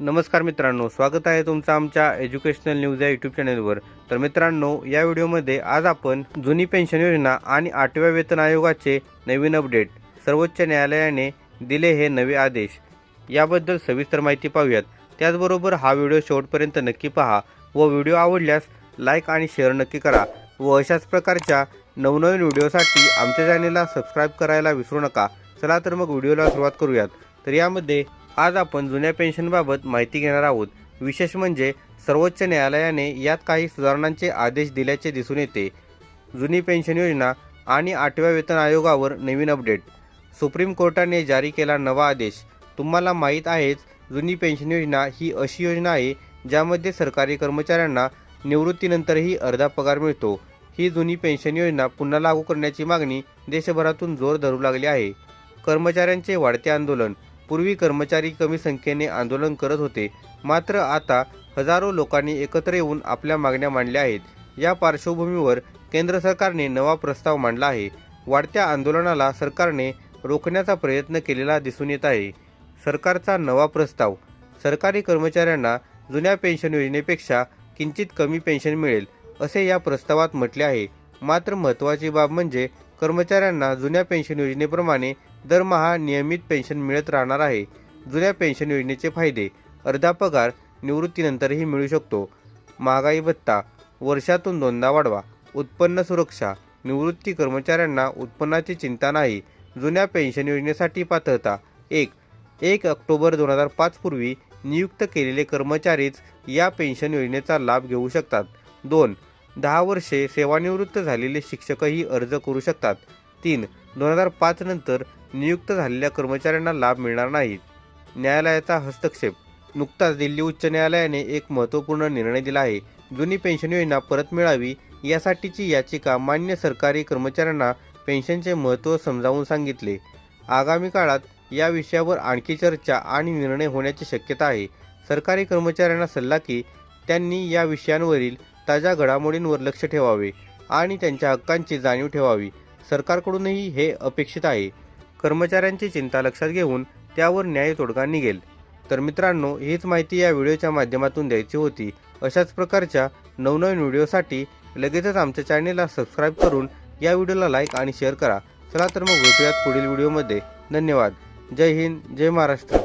नमस्कार मित्रांनो स्वागत आहे तुमचं आमच्या एज्युकेशनल न्यूज या यूट्यूब चॅनलवर तर मित्रांनो या व्हिडिओमध्ये आज आपण जुनी पेन्शन योजना आणि आठव्या वेतन आयोगाचे नवीन अपडेट सर्वोच्च न्यायालयाने दिले हे नवे आदेश. याबद्दल सविस्तर माहिती पाहूयात. त्याचबरोबर हा व्हिडिओ शेवटपर्यंत नक्की पहा व व्हिडिओ आवडल्यास लाईक आणि शेअर नक्की करा व अशाच प्रकारच्या नवनवीन व्हिडिओसाठी आमच्या चॅनेलला सबस्क्राईब करायला विसरू नका. चला तर मग व्हिडिओला सुरुवात करूयात. तर यामध्ये आज आपण जुन्या पेन्शनबाबत माहिती घेणार आहोत. विशेष म्हणजे सर्वोच्च न्यायालयाने यात काही सुधारणांचे आदेश दिल्याचे दिसून येते. जुनी पेन्शन योजना आणि आठव्या वेतन आयोगावर नवीन अपडेट. सुप्रीम कोर्टाने जारी केला नवा आदेश. तुम्हाला माहीत आहेच जुनी पेन्शन योजना ही अशी योजना आहे ज्यामध्ये सरकारी कर्मचाऱ्यांना निवृत्तीनंतरही अर्धा पगार मिळतो. ही जुनी पेन्शन योजना पुन्हा लागू करण्याची मागणी देशभरातून जोर धरू लागली आहे. कर्मचाऱ्यांचे वाढते आंदोलन. पूर्वी कर्मचारी कमी संख्येने आंदोलन करत होते. मात्र आता हजारो लोकांनी एकत्र येऊन आपल्या मागण्या मांडल्या आहेत. या पार्श्वभूमीवर केंद्र सरकारने नवा प्रस्ताव मांडला आहे. वाढत्या आंदोलनाला सरकारने रोखण्याचा प्रयत्न केलेला दिसून येत आहे. सरकारचा नवा प्रस्ताव सरकारी कर्मचाऱ्यांना जुन्या पेन्शन योजनेपेक्षा किंचित कमी पेन्शन मिळेल असे या प्रस्तावात म्हटले आहे. मात्र महत्त्वाची बाब म्हणजे कर्मचाऱ्यांना जुन्या पेन्शन योजनेप्रमाणे दरमहा नियमित पेन्शन मिळत राहणार आहे. जुन्या पेन्शन योजनेचे फायदे अर्धा पगार निवृत्तीनंतरही मिळू शकतो. महागाई भत्ता वर्षातून दोनदा वाढवा. उत्पन्न सुरक्षा निवृत्ती कर्मचाऱ्यांना उत्पन्नाची चिंता नाही. जुन्या पेन्शन योजनेसाठी पात्रता एक. एक ऑक्टोबर दोन हजार पाचपूर्वी नियुक्त केलेले कर्मचारीच या पेन्शन योजनेचा लाभ घेऊ शकतात. दोन. दहा वर्षे सेवानिवृत्त झालेले शिक्षकही अर्ज करू शकतात. तीन. दोन हजार पाच नंतर नियुक्त झालेल्या कर्मचाऱ्यांना लाभ मिळणार नाहीत. न्यायालयाचा हस्तक्षेप. नुकताच दिल्ली उच्च न्यायालयाने एक महत्त्वपूर्ण निर्णय दिला आहे. जुनी पेन्शन योजना परत मिळावी यासाठीची याचिका मान्य सरकारी कर्मचाऱ्यांना पेन्शनचे महत्त्व समजावून सांगितले. आगामी काळात या विषयावर आणखी चर्चा आणि निर्णय होण्याची शक्यता आहे. सरकारी कर्मचाऱ्यांना सल्ला की त्यांनी या विषयांवरील ताज्या घडामोडींवर लक्ष ठेवावे आणि त्यांच्या हक्कांची जाणीव ठेवावी. सरकारकडूनही हे अपेक्षित आहे. कर्मचाऱ्यांची चिंता लक्षात घेऊन त्यावर न्याय तोडगा निघेल. तर मित्रांनो हीच माहिती या व्हिडिओच्या माध्यमातून द्यायची होती. अशाच प्रकारच्या नवनवीन व्हिडिओसाठी लगेचच आमच्या चॅनेलला सबस्क्राईब करून या व्हिडिओला लाईक आणि शेअर करा. चला तर मग भेटूयात पुढील व्हिडिओमध्ये. धन्यवाद. जय हिंद जय महाराष्ट्र.